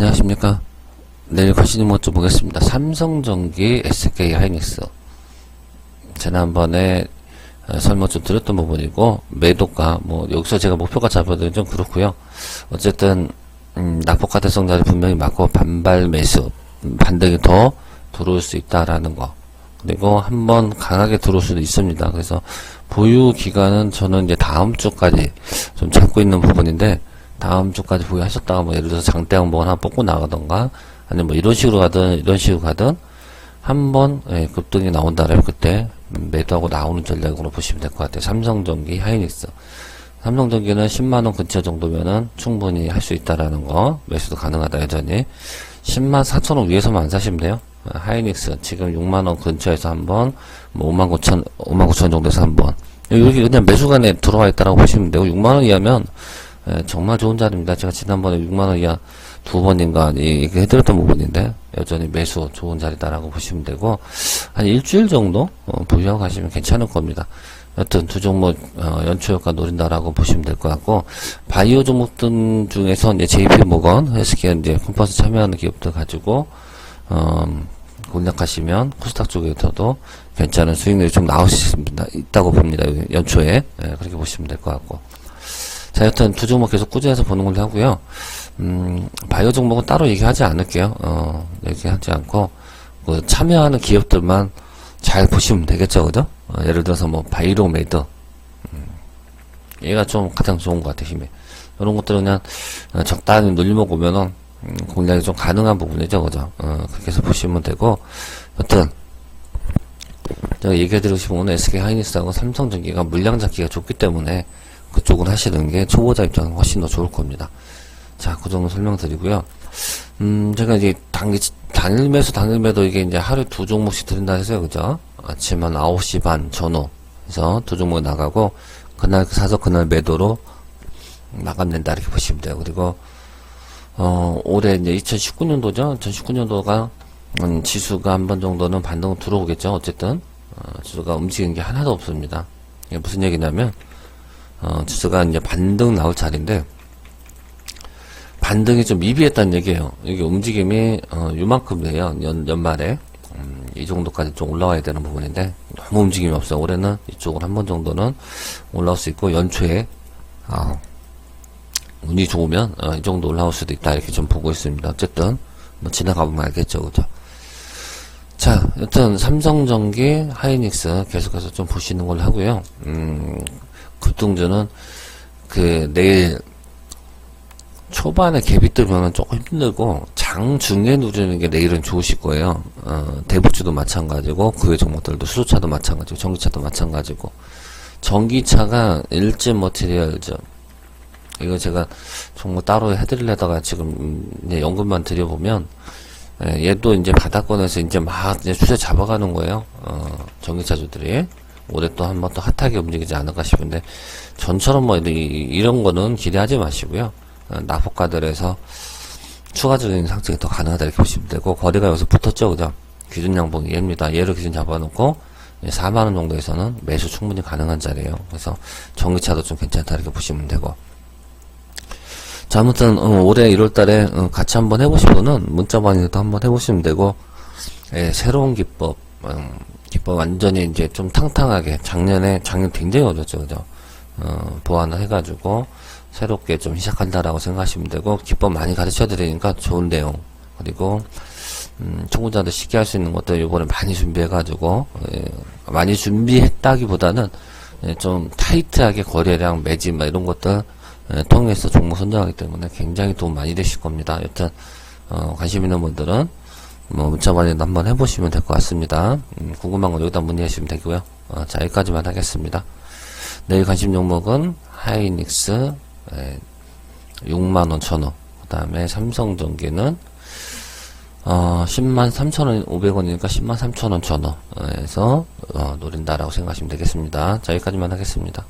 안녕하십니까. 내일 관심 것좀 보겠습니다. 삼성전기, SK 하이닉스. 지난번에 어, 설명 좀 드렸던 부분이고, 매도가, 뭐, 여기서 제가 목표가 잡아도 좀 그렇고요 어쨌든, 음, 낙폭 가대성 자리 분명히 맞고, 반발 매수, 음, 반등이 더 들어올 수 있다라는 거. 그리고 한번 강하게 들어올 수도 있습니다. 그래서, 보유 기간은 저는 이제 다음 주까지 좀 잡고 있는 부분인데, 다음 주까지 보유하셨다가 뭐 예를 들어서 장대 항목 하나 뽑고 나가던가 아니면 뭐 이런 식으로 가든 이런 식으로 가든 한번 예, 급등이 나온다면 그때 매도하고 나오는 전략으로 보시면 될 것 같아요. 삼성전기, 하이닉스. 삼성전기는 10만원 근처 정도면은 충분히 할 수 있다라는 거 매수도 가능하다 여전히 10만 4천원 위에서만 안 사시면 돼요. 아, 하이닉스 지금 6만원 근처에서 한 번 뭐 5만 9천 5만 9천 정도에서 한 번 여기 그냥 매수간에 들어와 있다라고 보시면 되고 6만원 이하면 예, 정말 좋은 자리입니다. 제가 지난번에 6만원 이하 두 번인가 얘기해드렸던 부분인데, 여전히 매수 좋은 자리다라고 보시면 되고, 한 일주일 정도 어, 보유하고 가시면 괜찮을 겁니다. 여튼 두 종목 어, 연초 효과 노린다라고 보시면 될 것 같고, 바이오 종목들 중에서 이제 JP 모건, 헬스케어 이제 컴퍼스 참여하는 기업들 가지고, 어, 공략하시면 코스닥 쪽에서도 괜찮은 수익률이 좀 나올 수 있습니다. 있다고 봅니다. 연초에. 예, 그렇게 보시면 될 것 같고. 자, 여튼 두 종목 계속 꾸준해서 보는 걸로 하고요. 음, 바이오 종목은 따로 얘기하지 않을게요. 어, 얘기하지 않고, 그 참여하는 기업들만 잘 보시면 되겠죠, 그죠? 어, 예를 들어서 뭐, 바이로 메드. 음, 얘가 좀 가장 좋은 것 같아, 힘이. 이런 것들은 그냥 어, 적당히 눌리면 보면은, 음, 공략이 좀 가능한 부분이죠, 그죠? 어, 그렇게 해서 보시면 되고, 여튼, 제가 얘기해드리고 싶은 거는 SK 하이닉스하고 삼성전기가 물량 잡기가 좋기 때문에, 그쪽을 하시는 게 초보자 입장은 훨씬 더 좋을 겁니다. 자, 그 정도 설명드리고요. 음, 제가 이제 당, 당일 매수, 당일 매도 이게 이제 하루에 두 종목씩 드린다 해서요, 그죠? 아침 한 9시 반 전후. 그래서 두 종목이 나가고, 그날 사서 그날 매도로 나간다, 이렇게 보시면 돼요. 그리고, 어, 올해 이제 2019년도죠? 2019년도가, 음, 지수가 한 번 정도는 반등 들어오겠죠? 어쨌든, 어, 지수가 움직이는 게 하나도 없습니다. 이게 무슨 얘기냐면, 어, 지수가 이제 반등 나올 자리인데, 반등이 좀 미비했다는 얘기예요. 이게 움직임이, 어, 요만큼이에요. 연, 연말에. 음, 이 정도까지 좀 올라와야 되는 부분인데, 너무 움직임이 없어요. 올해는 이쪽으로 한 번 정도는 올라올 수 있고, 연초에, 어, 운이 좋으면, 어, 이 정도 올라올 수도 있다. 이렇게 좀 보고 있습니다. 어쨌든, 뭐, 지나가 보면 알겠죠. 그죠? 자, 여튼, 삼성전기, 하이닉스 계속해서 좀 보시는 걸로 하고요. 음, 급등주는 그 내일 초반에 갭이 뜨면 조금 힘들고 장중에 누르는 게 내일은 좋으실 거예요. 어, 대북주도 마찬가지고 그 외 종목들도 수소차도 마찬가지고 전기차도 마찬가지고 전기차가 일진 머티리얼즈 이거 제가 정말 따로 해드리려다가 지금 연금만 드려보면 예, 얘도 이제 바닥권에서 이제 막 이제 추세 잡아가는 거예요. 어, 전기차주들이. 올해 또 한 번 더 핫하게 움직이지 않을까 싶은데 전처럼 뭐 이, 런 거는 기대하지 마시고요. 어, 나폭가들에서 추가적인 상승이 더 가능하다 이렇게 보시면 되고 거리가 여기서 붙었죠, 그죠? 기준 양봉이 얘입니다. 얘를 기준 잡아놓고 4만 원 정도에서는 매수 충분히 가능한 자리예요. 그래서 전기차도 좀 괜찮다 이렇게 보시면 되고. 자, 아무튼 어, 올해 1월달에 어, 같이 한번 해보신 분은 문자 반응도 한번 해보시면 되고 예, 새로운 기법 음, 기법 완전히 이제 좀 탕탕하게 작년에 작년 굉장히 어렵죠 그죠 어, 보완을 해가지고 새롭게 좀 시작한다라고 생각하시면 되고 기법 많이 가르쳐 드리니까 좋은 내용 그리고 음, 청구자들 쉽게 할 수 있는 것들 이번에 많이 준비해가지고 예, 많이 준비했다기보다는 예, 좀 타이트하게 거래량 매진 막 이런 것들 예, 통해서 종목 선정하기 때문에 굉장히 도움 많이 되실 겁니다. 여튼 어, 관심 있는 분들은 뭐 문자반에도 한번 해보시면 될 것 같습니다. 음, 궁금한 건 여기다 문의하시면 되고요. 어, 자 여기까지만 하겠습니다. 내일 관심 종목은 하이닉스 에, 6만원 천원 그 다음에 삼성전기는 어, 10만 3천원 500원이니까 10만 3천원 천원에서 어, 노린다라고 생각하시면 되겠습니다. 자 여기까지만 하겠습니다.